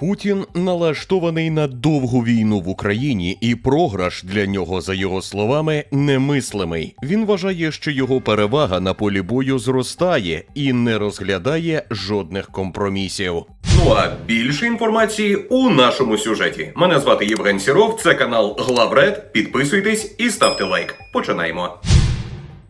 Путін налаштований на довгу війну в Україні, і програш для нього, за його словами, немислимий. Він вважає, що його перевага на полі бою зростає і не розглядає жодних компромісів. Ну а більше інформації у нашому сюжеті. Мене звати Євген Сіров. Це канал Главред. Підписуйтесь і ставте лайк. Починаємо.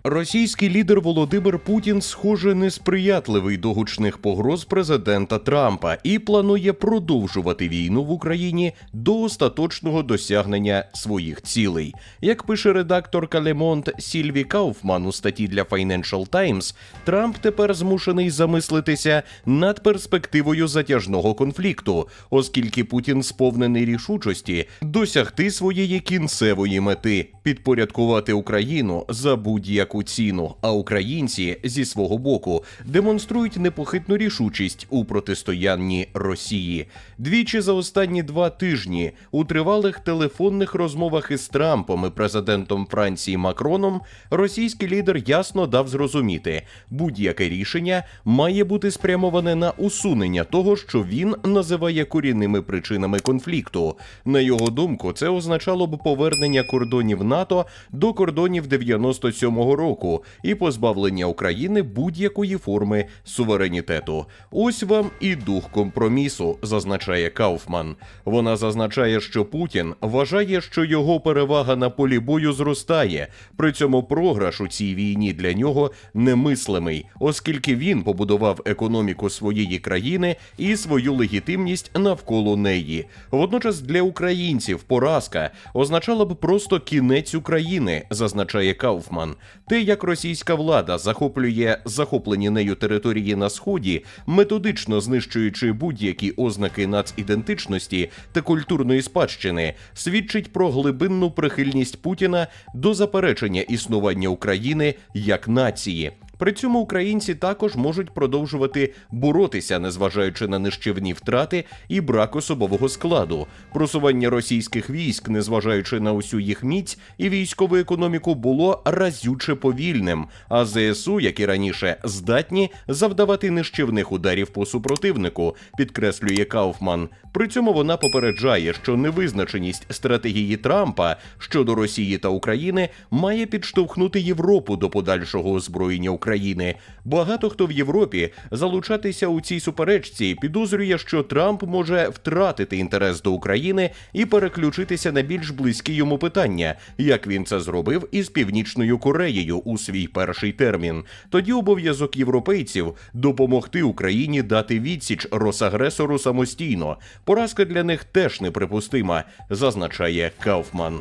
Російський лідер Володимир Путін, схоже, несприятливий до гучних погроз президента Трампа і планує продовжувати війну в Україні до остаточного досягнення своїх цілей. Як пише редакторка Лемонт Сільві Кауфман у статті для Financial Times, Трамп тепер змушений замислитися над перспективою затяжного конфлікту, оскільки Путін сповнений рішучості досягти своєї кінцевої мети підпорядкувати Україну за будь-яку ціну. А українці зі свого боку демонструють непохитну рішучість у протистоянні Росії. Двічі за останні два тижні у тривалих телефонних розмовах із Трампом і президентом Франції Макроном російський лідер ясно дав зрозуміти, будь-яке рішення має бути спрямоване на усунення того, що він називає корінними причинами конфлікту. На його думку, це означало б повернення кордонів НАТО до кордонів 97-го року і позбавлення України будь-якої форми суверенітету. Ось вам і дух компромісу, зазначає Кауфман. Вона зазначає, що Путін вважає, що його перевага на полі бою зростає. При цьому програш у цій війні для нього немислимий, оскільки він побудував економіку своєї країни і свою легітимність навколо неї. Водночас для українців поразка означала б просто кінець України, зазначає Кауфман. Те, як російська влада захоплює захоплені нею території на сході, методично знищуючи будь-які ознаки націдентичності та культурної спадщини, свідчить про глибинну прихильність Путіна до заперечення існування України як нації. При цьому українці також можуть продовжувати боротися, незважаючи на нищівні втрати і брак особового складу. Просування російських військ, незважаючи на усю їх міць і військову економіку, було разюче повільним. А ЗСУ, як і раніше, здатні завдавати нищівних ударів по супротивнику, підкреслює Кауфман. При цьому вона попереджає, що невизначеність стратегії Трампа щодо Росії та України має підштовхнути Європу до подальшого озброєння України. Багато хто в Європі залучатися у цій суперечці підозрює, що Трамп може втратити інтерес до України і переключитися на більш близькі йому питання, як він це зробив із Північною Кореєю у свій перший термін. Тоді обов'язок європейців допомогти Україні дати відсіч Росагресору самостійно. Поразка для них теж неприпустима, зазначає Кауфман.